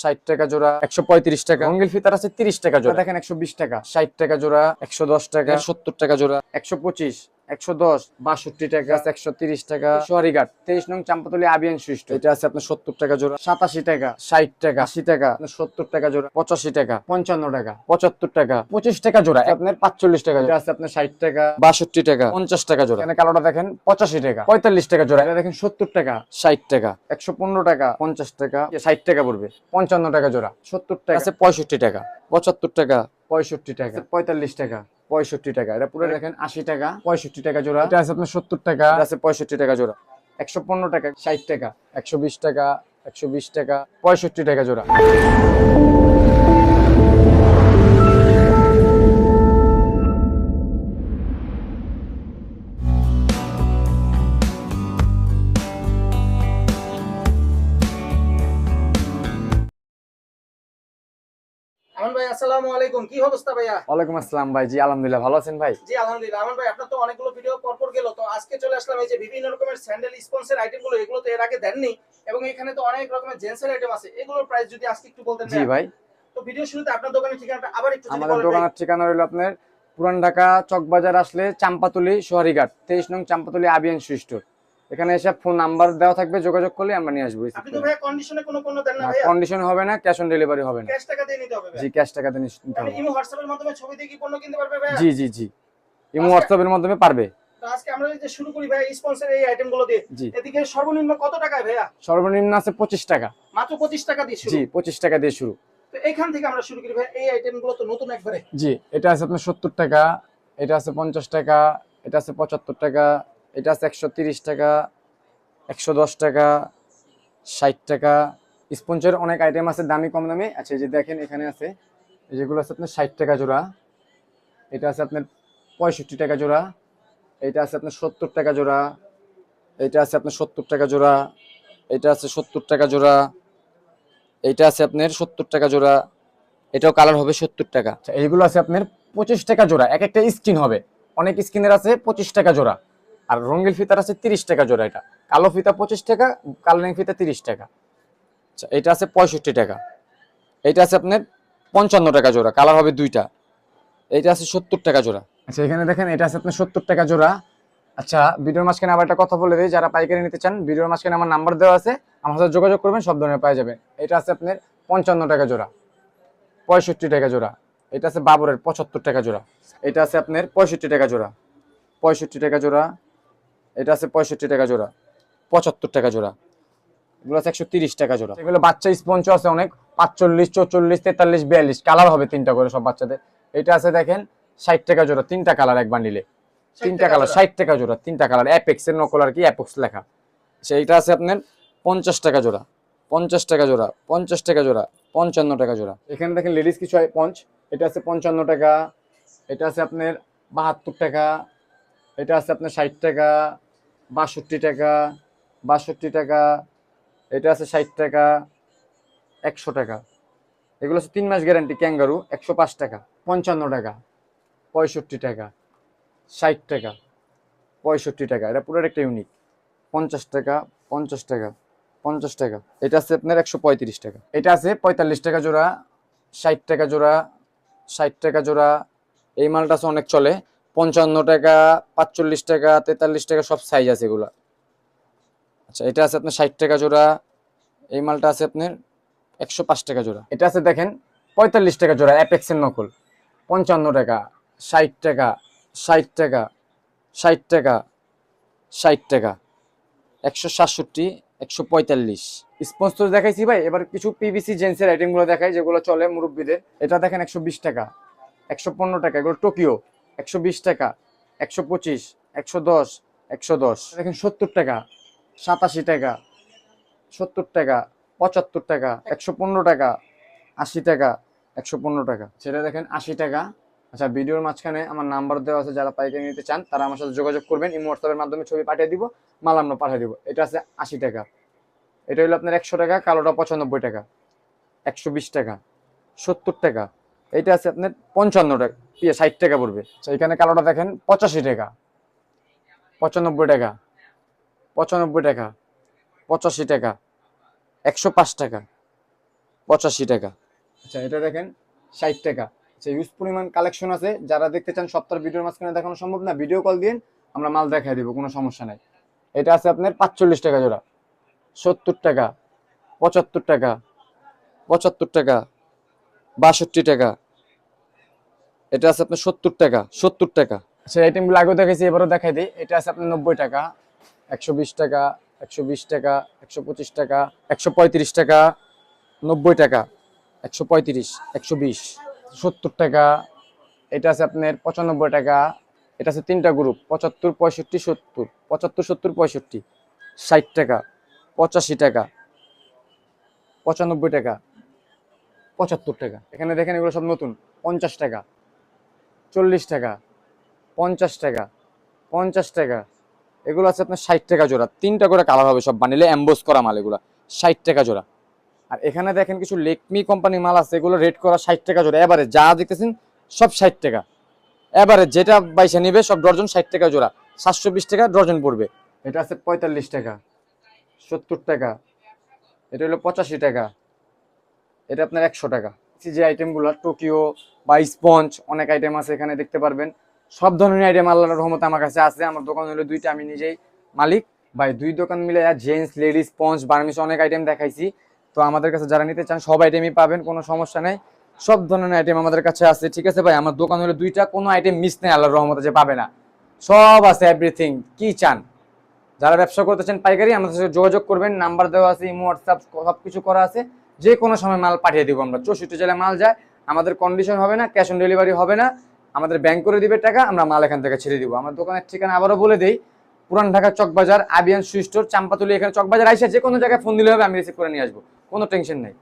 ষাট টাকা জোড়া একশো পঁয়ত্রিশ টাকা। রঙ্গিল ফিতার আছে তিরিশ টাকা জোড়া। দেখেন একশো বিশ টাকা। ষাট টাকা জোড়া একশো দশ টাকা। সত্তর টাকা জোড়া। একশো পঁচিশ। একশো দশ বাষট্টি টাকা একশো তিরিশ টাকা তেইশ নং চাম্পাতলি আবিয়ান সুইষ্ট এটা আছে আপনার সত্তর টাকা জোড়া সাতাশি টাকা ষাট টাকা আশি টাকা সত্তর টাকা জোড়া পঁচাশি টাকা পঞ্চান্ন টাকা পঁচাত্তর টাকা পঁচিশ টাকা জোড়া আপনার পাঁচচল্লিশ টাকা জোড়া আছে আপনার ষাট টাকা বাষট্টি টাকা পঞ্চাশ টাকা জোড়া। এখানে কালোটা দেখেন পঁচাশি টাকা পঁয়তাল্লিশ টাকা জোড়া এটা দেখেন সত্তর টাকা ষাট টাকা একশো পনেরো টাকা পঞ্চাশ টাকা ষাট টাকা পড়বে পঞ্চান্ন টাকা জোড়া সত্তর টাকা আছে পঁয়ষট্টি টাকা পঁচাত্তর টাকা পঁয়ষট্টি টাকা পঁয়তাল্লিশ টাকা পঁয়ষট্টি টাকা। এটা পুরো দেখেন আশি টাকা পঁয়ষট্টি টাকা জোড়া। এটা আছে আপনার সত্তর টাকা। আছে পঁয়ষট্টি টাকা জোড়া। একশো পনেরো টাকা ষাট টাকা একশো বিশ টাকা একশো বিশ টাকা পঁয়ষট্টি টাকা জোড়া। ভাই আসসালামু আলাইকুম। কি অবস্থা ভাইয়া? ওয়ালাইকুম আসসালাম ভাই জি আলহামদুলিল্লাহ ভালো আছেন ভাই? জি আলহামদুলিল্লাহ। আমান ভাই আপনার তো অনেকগুলো ভিডিও পরপর গেল তো আজকে চলে আসলাম এই যে বিভিন্ন রকমের স্যান্ডেল স্পন্সর আইটেমগুলো এগুলো তো এর আগে দেননি এবং এখানে তো অনেক রকমের জেন্টসের আইটেম আছে। এগুলোর প্রাইস যদি আজকে একটু বলতেন জি ভাই। তো ভিডিও শুরুতে আপনার দোকানের ঠিকানাটা আবার একটু আমাদের দোকানের ঠিকানা হলো আপনার পুরান ঢাকা চকবাজার আসলে চাম্পাতুলি সোহারিঘাট তেইশ নং চাম্পাতুলি আবিয়ান সুইস্টোর এখানে এসে ফোন নাম্বার দেওয়া থাকবে যোগাযোগ করলে আমরা নিয়ে আসব। আপনি তো ভাইয়া কন্ডিশনে কোনো কোনো দেন না ভাইয়া? কন্ডিশন হবে না ক্যাশ অন ডেলিভারি হবে না। ক্যাশ টাকা দিয়ে নিতে হবে জি ক্যাশ টাকা দিয়ে নিতে হবে। ইমো হোয়াটসঅ্যাপের মাধ্যমে ছবি দিয়ে কি পণ্য কিনতে পারবে ভাইয়া? জি জি জি। ইমো হোয়াটসঅ্যাপের মাধ্যমে পারবে। তো আজকে আমরা যে শুরু করি ভাইয়া স্পন্সর এই আইটেমগুলো দিয়ে এদিকে সর্বনিম্ন কত টাকায় ভাইয়া? সর্বনিম্ন আছে পঁচিশ টাকা। মাত্র পঁচিশ টাকা দিয়ে শুরু। জি পঁচিশ টাকা দিয়ে শুরু। তো এখান থেকে আমরা শুরু করি ভাই এই আইটেমগুলো তো নতুন একবারে। জি এটা আছে আপনার সত্তর টাকা এটা আছে পঞ্চাশ টাকা এটা আছে পঁচাত্তর টাকা এটা আছে একশো টাকা একশো দশ টাকা ষাট টাকা। স্পঞ্জের অনেক আইটেম আছে দামি কম দামি। আচ্ছা এই যে দেখেন এখানে আছে যেগুলো আছে আপনার ষাট টাকা জোড়া। এটা আছে আপনার পঁয়ষট্টি টাকা জোড়া। এটা আছে আপনার সত্তর টাকা জোড়া। এটা আছে আপনার সত্তর টাকা জোড়া। এটা আছে সত্তর টাকা জোড়া। এইটা আছে আপনার সত্তর টাকা জোড়া। এটাও কালার হবে সত্তর টাকা। আচ্ছা, এইগুলো আছে আপনার পঁচিশ টাকা জোড়া। এক একটা স্কিন হবে। অনেক স্কিনের আছে পঁচিশ টাকা জোড়া। আর রঙ্গিল ফিতার আছে তিরিশ টাকা জোড়া এটা। কালো ফিতা পঁচিশ টাকা কালো রঙ ফিতা তিরিশ টাকা। আচ্ছা এটা আছে পঁয়ষট্টি টাকা। এটা আছে আপনার পঞ্চান্ন টাকা জোড়া, কালার হবে দুইটা। এইটা আছে সত্তর টাকা জোড়া। আচ্ছা এখানে দেখেন, এটা আছে আপনার সত্তর টাকা জোড়া। আচ্ছা ভিডিওর মাঝখানে আবার একটা কথা বলে দিই, যারা পাইকারি নিতে চান, ভিডিওর মাঝখানে আমার নাম্বার দেওয়া আছে, আমার সাথে যোগাযোগ করবেন, সব ধরনের পাওয়া যাবে। এটা আছে আপনার পঞ্চান্ন টাকা জোড়া, পঁয়ষট্টি টাকা জোড়া। এটা আছে বাবরের পঁচাত্তর টাকা জোড়া। এটা আছে আপনার পঁয়ষট্টি টাকা জোড়া, পঁয়ষট্টি টাকা জোড়া। এটা আছে পঁয়ষট্টি টাকা জোড়া পঁচাত্তর টাকা জোড়া। এগুলো আছে একশো তিরিশ টাকা জোড়া। এগুলো বাচ্চা স্পঞ্জ আছে অনেক পাঁচচল্লিশ চৌচল্লিশ তেতাল্লিশ বিয়াল্লিশ কালার হবে তিনটা করে সব বাচ্চাদের। এটা আছে দেখেন ষাট টাকা জোড়া তিনটা কালার এক বান্ডিলে। তিনটা কালার ষাট টাকা জোড়া তিনটা কালার অ্যাপেক্স এর নকল আর কি অ্যাপেক্স লেখা। সেইটা আছে আপনার পঞ্চাশ টাকা জোড়া পঞ্চাশ টাকা জোড়া পঞ্চাশ টাকা জোড়া পঞ্চান্ন টাকা জোড়া। এখানে দেখেন লেডিস কিছু হয় পঞ্চ এটা আছে পঞ্চান্ন টাকা এটা আছে আপনার বাহাত্তর টাকা এটা আছে আপনার ষাট টাকা বাষট্টি টাকা বাষট্টি টাকা, এটা আছে ষাট টাকা, একশো টাকা। এগুলো হচ্ছে তিন মাস গ্যারান্টি ক্যাঙ্গারু একশো পাঁচ টাকা, পঞ্চান্ন টাকা, পঁয়ষট্টি টাকা, ষাট টাকা, পঁয়ষট্টি টাকা। এটা পুরো একটা ইউনিক পঞ্চাশ টাকা পঞ্চাশ টাকা পঞ্চাশ টাকা। এটা আছে আপনার একশো পঁয়ত্রিশ টাকা। এটা আছে পঁয়তাল্লিশ টাকা জোড়া, ষাট টাকা জোড়া, ষাট টাকা জোড়া। এই মালটা আছে অনেক চলে। পঞ্চান্ন টাকা, পাঁচচল্লিশ টাকা, তেতাল্লিশ টাকা, সব সাইজ আছে এগুলা। আচ্ছা এটা আছে আপনার ষাট টাকা জোড়া, এই মালটা আছে আপনার একশো পাঁচ টাকা জোড়া। এটা আছে দেখেন পঁয়তাল্লিশ টাকা জোড়া অ্যাপেক্সের নকল। পঞ্চান্ন টাকা, ষাট টাকা ষাট টাকা ষাট টাকা ষাট টাকা, একশো সাতষট্টি, একশো পঁয়তাল্লিশ। স্পঞ্জ তো দেখাইছি ভাই, এবার কিছু পিভিসি জেন্সের আইটেমগুলো দেখাই, যেগুলো চলে মুরব্বীদের। এটা দেখেন একশো বিশ টাকা, একশো পনেরো টাকা, এগুলো টোকিও একশো বিশ টাকা, একশো পঁচিশ, একশো দশ একশো দশ। দেখেন সত্তর টাকা, সাতাশি টাকা, সত্তর টাকা, পঁচাত্তর টাকা, একশো পনেরো টাকা, আশি টাকা, একশো পনেরো টাকা। সেটা দেখেন আশি টাকা। আচ্ছা ভিডিওর মাঝখানে আমার নাম্বার দেওয়া আছে, যারা পাইকারি নিতে চান, তারা আমার সাথে যোগাযোগ করবেন। ইমো হোয়াটসঅ্যাপের মাধ্যমে ছবি পাঠিয়ে দিব মাল আমরা পাঠিয়ে দিব। এটা আছে আশি টাকা। এটা হলো আপনার একশো টাকা, কালোটা পঁচানব্বই টাকা। একশো বিশ টাকা, সত্তর টাকা। এইটা আছে আপনার পঞ্চান্ন টাকা ষাট টাকা পড়বে। এখানে কালোটা দেখেন, পঁচাশি টাকা, পঁচানব্বই টাকা পঁচানব্বই টাকা, পঁচাশি টাকা, একশো পাঁচ টাকা, পঁচাশি টাকা। আচ্ছা এটা দেখেন, ষাট টাকা। আচ্ছা ইউজ পরিমাণ কালেকশন আছে। যারা দেখতে চান সপ্তাহ ভিডিওর মাঝখানে দেখানো সম্ভব না ভিডিও কল দিন আমরা মাল দেখাই দিব, কোনো সমস্যা নাই। এটা আছে আপনার পাঁচচল্লিশ টাকা জোড়া, সত্তর টাকা, পঁচাত্তর টাকা পঁচাত্তর টাকা বাষট্টি টাকা। এটা আছে আপনার সত্তর টাকা সত্তর টাকা। আচ্ছা আইটেমগুলো আগেও দেখাইছি, এবারও দেখাই দিই। এটা আছে আপনার নব্বই টাকা, একশো বিশ টাকা, একশো বিশ টাকা, একশো পঁচিশ টাকা, একশো পঁয়ত্রিশ টাকা, নব্বই টাকা, একশো পঁয়ত্রিশ, একশো বিশ, সত্তর টাকা। এটা আছে আপনার পঁচানব্বই টাকা, এটা আছে তিনটা গ্রুপ পঁচাত্তর, পঁয়ষট্টি, সত্তর, পঁচাত্তর, সত্তর, পঁয়ষট্টি, ষাট টাকা, পঁচাশি টাকা, পঁচানব্বই টাকা। পঁচাত্তর টাকা। এখানে দেখেন এগুলো সব নতুন। পঞ্চাশ টাকা। চল্লিশ টাকা। পঞ্চাশ টাকা। পঞ্চাশ টাকা। এগুলো আছে আপনার ষাট টাকা জোড়া। তিনটা করে কালার হবে সব বানিলে অ্যাম্বোস করা মাল এগুলো। ষাট টাকা জোড়া। আর এখানে দেখেন কিছু লেকমি কোম্পানির মাল আছে, এগুলো রেট করা ষাট টাকা জোড়া। এবারে যা দেখতেছেন, সব ষাট টাকা। এবারে যেটা বাইসা নিবে, সব ডর্জন ষাট টাকা জোড়া। সাতশো বিশ টাকা ডর্জন পড়বে। এটা আছে পঁয়তাল্লিশ টাকা। সত্তর টাকা। এটা হলো পঁচাশি টাকা। এটা আপনার একশো টাকা। যে আইটেমগুলো টোকিও বা স্পঞ্জ অনেক আইটেম আছে এখানে দেখতে পারবেন। সব ধরনের আইটেম আল্লাহর রহমতে আমার কাছে আছে। আমার দোকান হলো দুইটা, আমি নিজেই মালিক। ভাই, দুই দোকান মিলে জেন্টস লেডিস স্পঞ্জ বার্মিস অনেক আইটেম দেখাইছি। তো আমাদের কাছে যারা নিতে চান, সব আইটেমই পাবেন, কোনো সমস্যা নেই। সব ধরনের আইটেম আমাদের কাছে আছে, ঠিক আছে ভাই? আমার দোকান হলো দুইটা, কোনো আইটেম মিস নেই আল্লাহর রহমতে, যে পাবে না। সব আছে এভরিথিং কি চান? যারা ব্যবসা করতে চান, পাইকারি আমাদের সাথে যোগাযোগ করবেন। নাম্বার দেওয়া আছে, ইমো, হোয়াটসঅ্যাপ সব কিছু করা আছে। যে কোনো সময় মাল পাঠিয়ে দেবো আমরা। চৌষট্টি জেলায় মাল যায়, আমাদের কন্ডিশন হবে না ক্যাশ অন ডেলিভারি হবে না, আমাদের ব্যাংক করে দিবে টাকা, আমরা মাল এখান থেকে ছেড়ে দিব। আমার দোকানের ঠিকানা আবারও বলে দিই, পুরান ঢাকা চকবাজার, আবিয়ান সুইস্টোর চাম্পাতুলি, এখানে চকবাজার আইসা যে কোনো জায়গায় ফোন দিলে হবে, আমি রিসিভ করে নিয়ে আসব। কোনো টেনশন নেই।